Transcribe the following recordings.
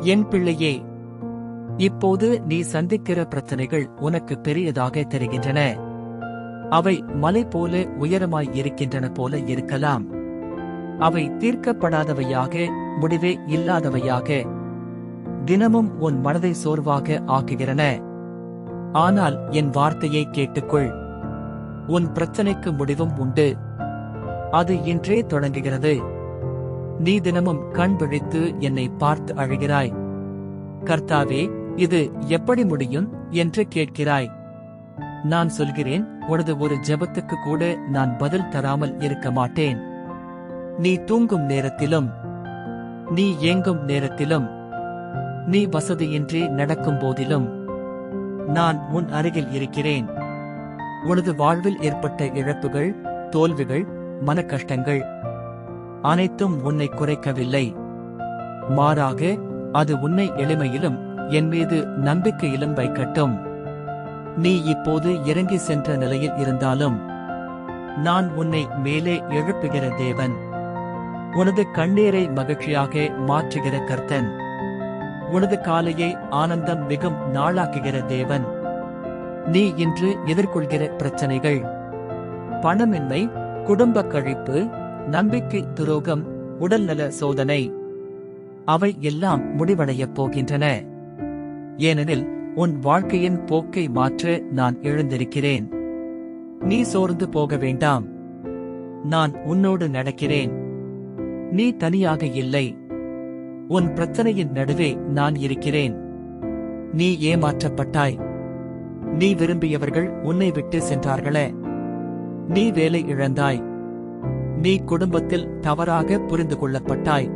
என் பிள்ளையே இப்போது நீ சந்திக்கிற பிரச்சனைகள் உனக்கு பெரியதாக தெரிகின்றன. அவை மலை போல உயரமாய் இருக்கின்றன போல இருக்கலாம். அவை தீர்க்கப்படாதவையாக முடிவே இல்லாதவையாக தினமும் உன் மனதை சோர்வாக ஆக்குகிறன ஆனால் என் வார்த்தையை கேட்டுக்கொள். உன் பிரச்சனைக்கு முடிவும் உண்டு. அது இன்றே தொடங்குகிறது. நீ தினமும் கண் விழித்து என்னை பார்த்து அழுகிறாய். கர்த்தாவே இது எப்படி முடியும் என்று கேட்கிறாய். நான் சொல்கிறேன் உனது ஒரு ஜெபத்துக்கு கூட நான் பதில் தராமல் இருக்க மாட்டேன். நீ தூங்கும் நேரத்திலும் நீ ஏங்கும் நேரத்திலும் நீ வசதியின்றி நடக்கும் போதிலும் நான் உன் அருகில் இருக்கிறேன். உனது வாழ்வில் ஏற்பட்ட இழப்புகள் தோல்விகள் மன கஷ்டங்கள் அனைத்தும் உன்னை குறைக்கவில்லை. மாறாக அது உன்னை எளிமையிலும் என் மீது நம்பிக்கையிலும் வைக்கட்டும். நீ இப்போது இறங்கி சென்ற நிலையில் இருந்தாலும் நான் உன்னை மேலே எழுப்புகிற தேவன். உனது கண்ணீரை மகிழ்ச்சியாக மாற்றுகிற கர்த்தன். உனது காலையை ஆனந்தம் மிகும் நாளாக்குகிற தேவன். நீ இன்று எதிர்கொள்கிற பிரச்சனைகள். பணமின்மை குடும்ப கழிப்பு நம்பிக்கை துரோகம் உடல்நல சோதனை. அவை எல்லாம் முடிவடையப் போகின்றன. ஏனெனில் உன் வாழ்க்கையின் போக்கை மாற்ற நான் எழுந்திருக்கிறேன். நீ சோர்ந்து போக வேண்டாம். நான் உன்னோடு நடக்கிறேன். நீ தனியாக இல்லை. உன் பிரச்சனையின் நடுவே நான் இருக்கிறேன். நீ ஏமாற்றப்பட்டாய். நீ விரும்பியவர்கள் உன்னை விட்டு சென்றார்களே. நீ வேலை இழந்தாய். நீ குடும்பத்தில் தவறாக புரிந்து கொள்ளப்பட்டாய்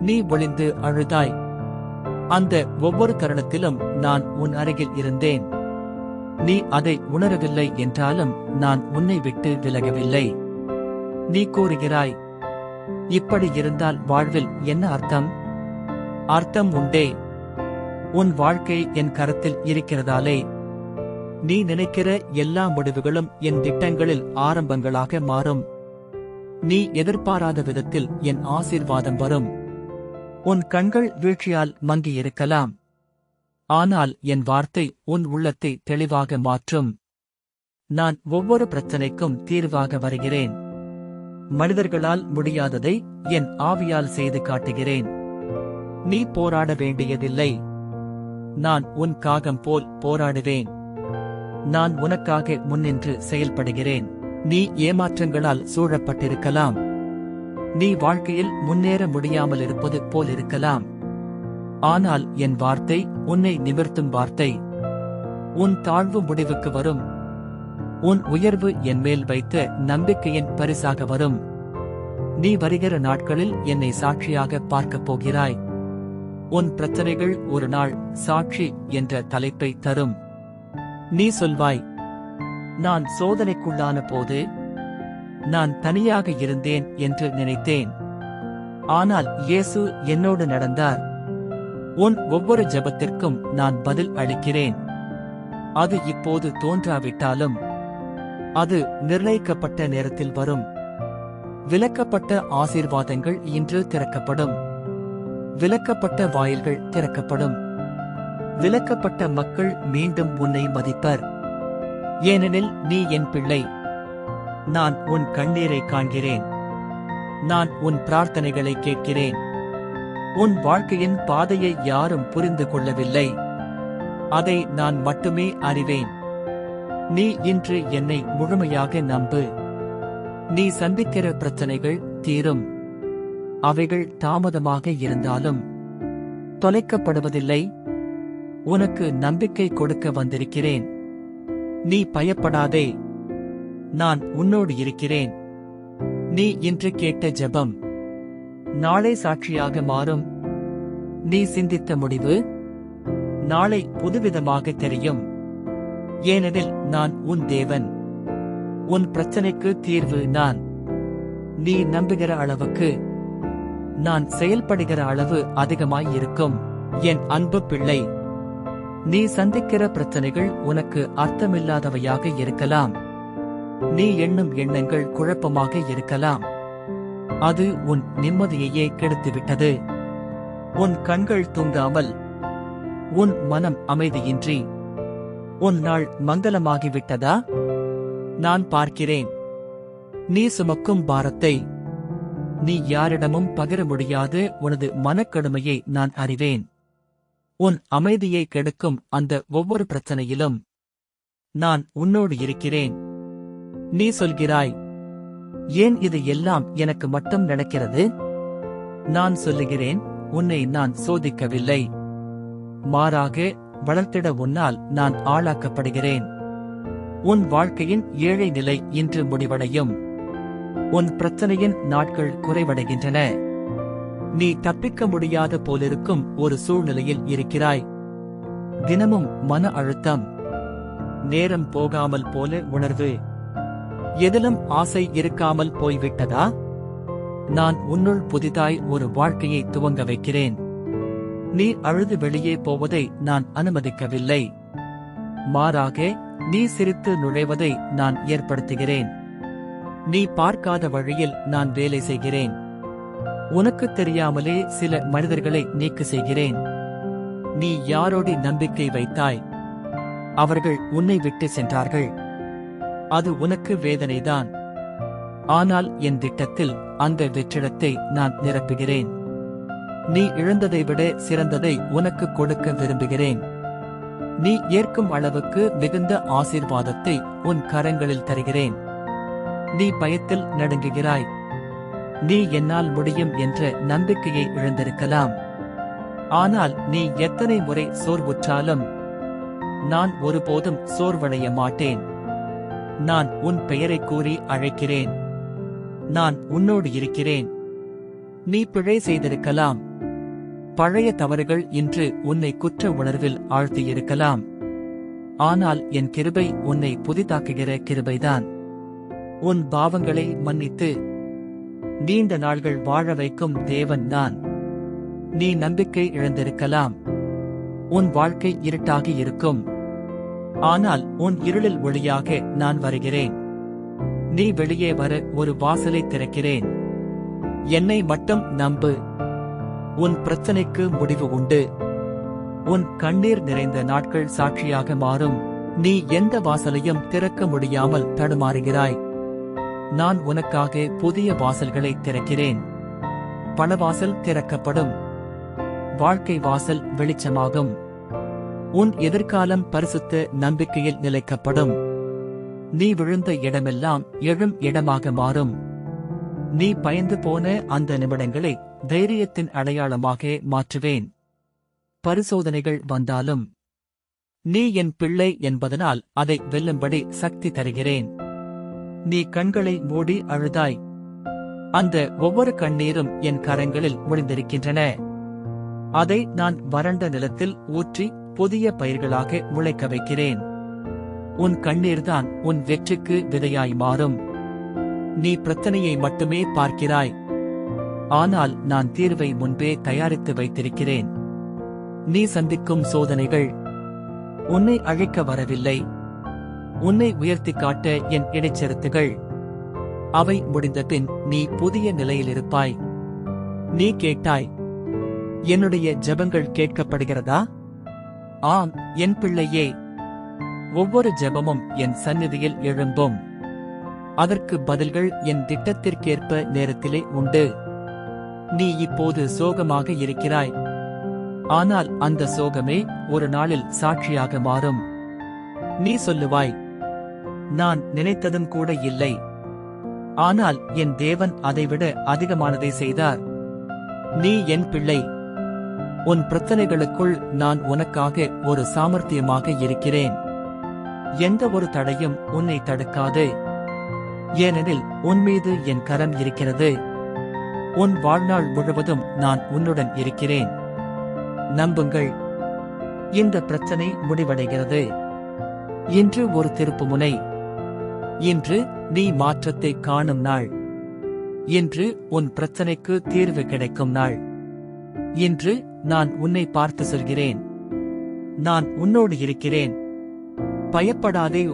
நீ ஒளிந்து அழுதாய். அந்த ஒவ்வொரு தருணத்திலும் நான் உன் அருகில் இருந்தேன். நீ அதை உணரவில்லை என்றாலும் நான் உன்னை விட்டு விலகவில்லை. நீ கூறுகிறாய் இப்படி இருந்தால் வாழ்வில் என்ன அர்த்தம்? அர்த்தம் உண்டே. உன் வாழ்க்கை என் கரத்தில் இருக்கிறதாலே. நீ நினைக்கிற எல்லா முடிவுகளும் என் திட்டங்களில் ஆரம்பங்களாக மாறும். நீ எதிர்பாராத விதத்தில் என் ஆசீர்வாதம் வரும். உன் கண்கள் வீழ்ச்சியால் மங்கியிருக்கலாம். ஆனால் என் வார்த்தை உன் உள்ளத்தை தெளிவாக மாற்றும். நான் ஒவ்வொரு பிரச்சனைக்கும் தீர்வாக வருகிறேன். மனிதர்களால் முடியாததை என் ஆவியால் செய்து காட்டுகிறேன். நீ போராட வேண்டியதில்லை. நான் உன் காகம் போல் போராடுவேன். நான் உனக்காக முன்னின்று செயல்படுகிறேன். நீ ஏமாற்றங்களால் சூழப்பட்டிருக்கலாம். நீ வாழ்க்கையில் முன்னேற முடியாமல் இருப்பது போல் இருக்கலாம். ஆனால் என் வார்த்தை உன்னை நிமிர்த்தும் வார்த்தை. உன் தாழ்வு முடிவுக்கு வரும். உன் உயர்வு என் மேல் வைத்த நம்பிக்கையின் பரிசாக வரும். நீ வருகிற நாட்களில் என்னை சாட்சியாக பார்க்கப் போகிறாய். உன் பிரச்சனைகள் ஒரு நாள் சாட்சி என்ற தலைப்பை தரும். நீ சொல்வாய் நான் சோதனைக்குள்ளான போது நான் தனியாக இருந்தேன் என்று நினைத்தேன். ஆனால் இயேசு என்னோடு நடந்தார். உன் ஒவ்வொரு ஜெபத்திற்கும் நான் பதில் அளிக்கிறேன். அது இப்போது தோன்றாவிட்டாலும் அது நிர்ணயிக்கப்பட்ட நேரத்தில் வரும். விலக்கப்பட்ட ஆசீர்வாதங்கள் இன்று திறக்கப்படும். விலக்கப்பட்ட வாயில்கள் திறக்கப்படும். விலக்கப்பட்ட மக்கள் மீண்டும் உன்னை மதிப்பர். ஏனெனில் நீ என் பிள்ளை. நான் உன் கண்ணீரை காண்கிறேன். நான் உன் பிரார்த்தனைகளை கேட்கிறேன். உன் வாழ்க்கையின் பாதையை யாரும் புரிந்து கொள்ளவில்லை. அதை நான் மட்டுமே அறிவேன். நீ இன்று என்னை முழுமையாக நம்பு. நீ சந்திக்கிற பிரச்சனைகள் தீரும். அவைகள் தாமதமாக இருந்தாலும் தொலைக்கப்படுவதில்லை. உனக்கு நம்பிக்கை கொடுக்க வந்திருக்கிறேன். நீ பயப்படாதே. நான் உன்னோடு இருக்கிறேன். நீ இன்று கேட்ட ஜெபம். நாளை சாட்சியாக மாறும். நீ சிந்தித்த முடிவு. நாளை புதுவிதமாக தெரியும். ஏனெனில் நான் உன் தேவன். உன் பிரச்சனைக்கு தீர்வு நான். நீ நம்புகிற அளவுக்கு. நான் செயல்படுகிற அளவு அதிகமாய் இருக்கும். என் அன்பு பிள்ளை. நீ சந்திக்கிற பிரச்சனைகள் உனக்கு அர்த்தமில்லாதவையாக இருக்கலாம். நீ எண்ணும் எண்ணங்கள் குழப்பமாக இருக்கலாம். அது உன் நிம்மதியையே கெடுத்துவிட்டது. உன் கண்கள் தூங்காமல் உன் மனம் அமைதியின்றி உன் நாள் மங்களமாகிவிட்டதா நான் பார்க்கிறேன். நீ சுமக்கும் பாரத்தை நீ யாரிடமும் பகிர முடியாது. உனது மனக்கடுமையை நான் அறிவேன். உன் அமைதியை கெடுக்கும் அந்த ஒவ்வொரு பிரச்சனையிலும் நான் உன்னோடு இருக்கிறேன். நீ சொல்கிறாய் ஏன் இது எல்லாம் எனக்கு மட்டும் நடக்கிறது? நான் சொல்லுகிறேன் உன்னை நான் சோதிக்கவில்லை. மாறாக வளர்த்திட உன்னால் நான் ஆளாக்கப்படுகிறேன். உன் வாழ்க்கையின் ஏழை நிலை இன்று முடிவடையும். உன் பிரச்சனையின் நாட்கள் குறைவடைகின்றன. நீ தப்பிக்க முடியாத போலிருக்கும் ஒரு சூழ்நிலையில் இருக்கிறாய். தினமும் மன அழுத்தம். நேரம் போகாமல் போல உணர்வு. எதிலும் ஆசை இருக்காமல் போய்விட்டதா? நான் உன்னுள் புதிதாய் ஒரு வாழ்க்கையை துவங்க வைக்கிறேன். நீ அழுது வெளியே போவதை நான் அனுமதிக்கவில்லை. மாறாக நீ சிரித்து நுழைவதை நான் ஏற்படுத்துகிறேன். நீ பார்க்காத வழியில் நான் வேலை செய்கிறேன். உனக்கு தெரியாமலே சில மனிதர்களை நீக்கு செய்கிறேன் நீ யாரோடு நம்பிக்கை வைத்தாய்? அவர்கள் உன்னை விட்டு சென்றார்கள். அது உனக்கு வேதனைதான். ஆனால் என் திட்டத்தில் அந்த வெற்றிடத்தை நான் நிரப்புகிறேன். நீ இழந்ததை விட சிறந்ததை உனக்கு கொடுக்க விரும்புகிறேன். நீ ஏற்கும் அளவுக்கு மிகுந்த ஆசீர்வாதத்தை உன் கரங்களில் தருகிறேன். நீ பயத்தில் நடுங்குகிறாய். நீ என்னால் முடியும் என்ற நம்பிக்கையை இழந்திருக்கலாம். ஆனால் நீ எத்தனை முறை சோர்வுற்றாலும் நான் ஒருபோதும் சோர்வடைய மாட்டேன். நான் உன் பெயரை கூறி அழைக்கிறேன். நான் உன்னோடு இருக்கிறேன். நீ பிழை செய்திருக்கலாம். பழைய தவறுகள் இன்று உன்னை குற்ற உணர்வில் ஆழ்த்தியிருக்கலாம். ஆனால் என் கிருபை உன்னை புதிதாக்குகிற கிருபைதான். உன் பாவங்களை மன்னித்து நீண்ட நாள்கள் வாழ வைக்கும் தேவன் நான். நீ நம்பிக்கை இழந்திருக்கலாம். உன் வாழ்க்கை இருட்டாகி இருக்கும். ஆனால் உன் இருளில் ஒளியாக நான் வருகிறேன். நீ வெளியே வர ஒரு வாசலை திறக்கிறேன். என்னை மட்டும் நம்பு. உன் பிரச்சனைக்கு முடிவு உண்டு. உன் கண்ணீர் நிறைந்த நாட்கள் சாட்சியாக மாறும். நீ எந்த வாசலையும் திறக்க முடியாமல் தடுமாறுகிறாய். நான் உனக்காக புதிய வாசல்களை திறக்கிறேன். பணவாசல் திறக்கப்படும். வாழ்க்கை வாசல் வெளிச்சமாகும். உன் எதிர்காலம் பரிசுத்த நம்பிக்கையில் நிலைக்கப்படும். நீ விழுந்த இடமெல்லாம் எழும் இடமாக மாறும். நீ பயந்து போன அந்த நிமிடங்களை தைரியத்தின் அடையாளமாக மாற்றுவேன். பரிசோதனைகள் வந்தாலும். நீ என் பிள்ளை என்பதனால் அதை வெல்லும்படி சக்தி தருகிறேன். நீ கண்களை மூடி அழுதாய். அந்த ஒவ்வொரு கண்ணீரும் என் கரங்களில் முடிந்திருக்கின்றன அதை நான் வறண்ட நிலத்தில் ஊற்றி புதிய பயிர்களாக முளைக்க வைக்கிறேன். உன் கண்ணீர்தான் உன் வெற்றிக்கு விதையாய் மாறும். நீ பிரச்சனையை மட்டுமே பார்க்கிறாய். ஆனால் நான் தீர்வை முன்பே தயாரித்து வைத்திருக்கிறேன். நீ சந்திக்கும் சோதனைகள் உன்னை அழைக்க வரவில்லை. உன்னை உயர்த்தி காட்ட என் இடைச்செருத்துகள். அவை முடிந்தபின் நீ புதிய நிலையில் இருப்பாய் நீ கேட்டாய் என்னுடைய ஜெபங்கள் கேட்கப்படுகிறதா? ஆம் என் பிள்ளையே ஒவ்வொரு ஜெபமும் என் சந்நிதியில் எழும்பும். அதற்கு பதில்கள் என் திட்டத்திற்கேற்ப நேரத்திலே உண்டு. நீ இப்போது சோகமாக இருக்கிறாய். ஆனால் அந்த சோகமே ஒரு நாளில் சாட்சியாக மாறும். நீ சொல்லுவாய் நான் நினைத்ததும் கூட இல்லை. ஆனால் என் தேவன் அதைவிட அதிகமானதை செய்தார். நீ என் பிள்ளை. உன் பிரச்சனைகளுக்குள் நான் உனக்காக ஒரு சாமர்த்தியமாக இருக்கிறேன். எந்த ஒரு தடையும் உன்னை தடுக்காது. ஏனெனில் உன் மீது என் கரம் இருக்கிறது. உன் வாழ்நாள் முழுவதும் நான் உன்னுடன் இருக்கிறேன். நம்புங்கள். இந்த பிரச்சனை முடிவடைகிறது. இன்று ஒரு திருப்புமுனை. இன்று நீ மாற்றத்தை காணும் நாள். இன்று உன் பிரச்சனைக்கு தீர்வு கிடைக்கும் நாள். இன்று நான் உன்னை பார்த்து சொல்கிறேன். நான் உன்னோடு இருக்கிறேன். பயப்படாதே